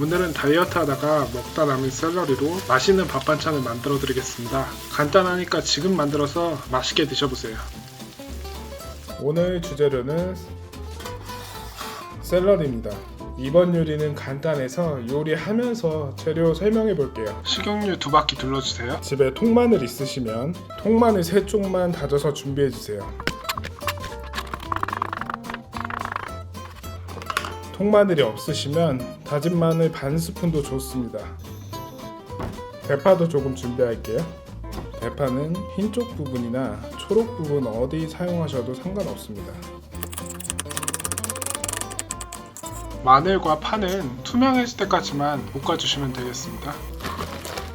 오늘은 다이어트 하다가 먹다 남은 샐러리로 맛있는 밥 반찬을 만들어 드리겠습니다. 간단하니까 지금 만들어서 맛있게 드셔보세요. 오늘 주재료는 샐러리입니다. 이번 요리는 간단해서 요리하면서 재료 설명해 볼게요. 식용유 두 바퀴 둘러주세요. 집에 통마늘 있으시면 통마늘 세 쪽만 다져서 준비해 주세요. 통마늘이 없으시면 다진 마늘 반 스푼도 좋습니다. 대파도 조금 준비할게요. 대파는 흰쪽 부분이나 초록 부분 어디 사용하셔도 상관없습니다. 마늘과 파는 투명해질 때까지만 볶아주시면 되겠습니다.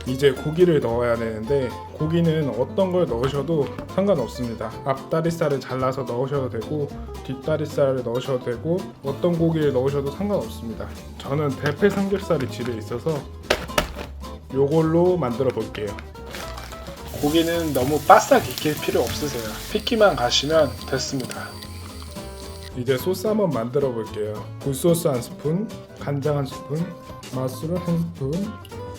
이제 고기를 넣어야 되는데 고기는 어떤 걸 넣으셔도 상관없습니다. 앞다리살을 잘라서 넣으셔도 되고 뒷다리살을 넣으셔도 되고 어떤 고기를 넣으셔도 상관없습니다. 저는 대패 삼겹살이 집에 있어서 요걸로 만들어 볼게요. 고기는 너무 바싹 익힐 필요 없으세요. 피키만 가시면 됐습니다. 이제 소스 한번 만들어 볼게요. 굴소스 한 스푼, 간장 한 스푼, 맛술 한 스푼,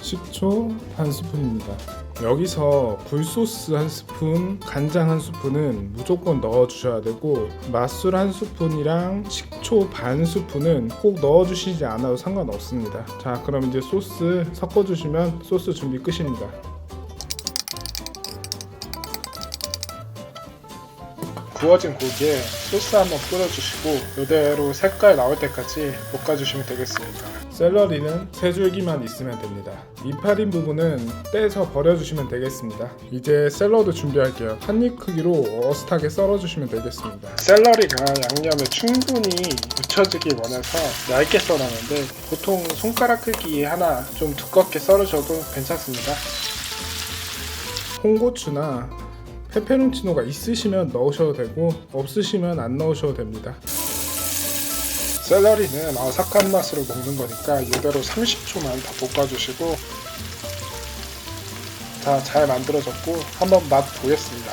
식초 한 스푼입니다. 여기서 굴소스 한 스푼, 간장 한 스푼은 무조건 넣어 주셔야 되고 맛술 한 스푼이랑 식초 반 스푼은 꼭 넣어 주시지 않아도 상관없습니다. 자, 그럼 이제 소스 섞어 주시면 소스 준비 끝입니다. 구워진 고기에 소스 한번 뿌려주시고 이대로 색깔 나올 때까지 볶아주시면 되겠습니다. 샐러리는 세 줄기만 있으면 됩니다. 이파린 부분은 떼서 버려주시면 되겠습니다. 이제 샐러드 준비할게요. 한 입 크기로 어슷하게 썰어주시면 되겠습니다. 샐러리가 양념에 충분히 묻혀지기 원해서 얇게 썰었는데 보통 손가락 크기 하나 좀 두껍게 썰으셔도 괜찮습니다. 홍고추나 페페론치노가 있으시면 넣으셔도 되고 없으시면 안 넣으셔도 됩니다. 샐러리는 아삭한 맛으로 먹는 거니까 이대로 30초만 더 볶아주시고 자잘 만들어졌고 한번 맛 보겠습니다.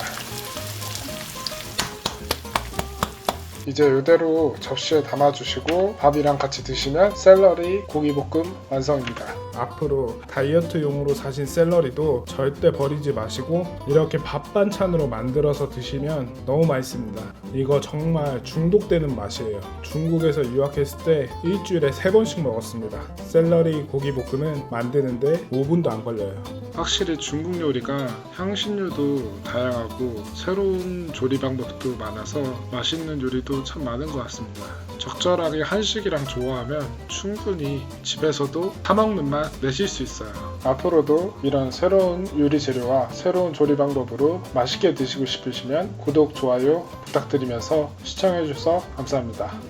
이제 이대로 접시에 담아주시고 밥이랑 같이 드시면 샐러리 고기볶음 완성입니다. 앞으로 다이어트용으로 사신 샐러리도 절대 버리지 마시고 이렇게 밥 반찬으로 만들어서 드시면 너무 맛있습니다. 이거 정말 중독되는 맛이에요. 중국에서 유학했을 때 일주일에 세 번씩 먹었습니다. 샐러리 고기 볶음은 만드는데 5분도 안 걸려요. 확실히 중국 요리가 향신료도 다양하고 새로운 조리 방법도 많아서 맛있는 요리도 참 많은 것 같습니다. 적절하게 한식이랑 좋아하면 충분히 집에서도 타먹는 맛 내실 수 있어요. 앞으로도 이런 새로운 요리 재료와 새로운 조리 방법으로 맛있게 드시고 싶으시면 구독, 좋아요 부탁드리면서 시청해주셔서 감사합니다.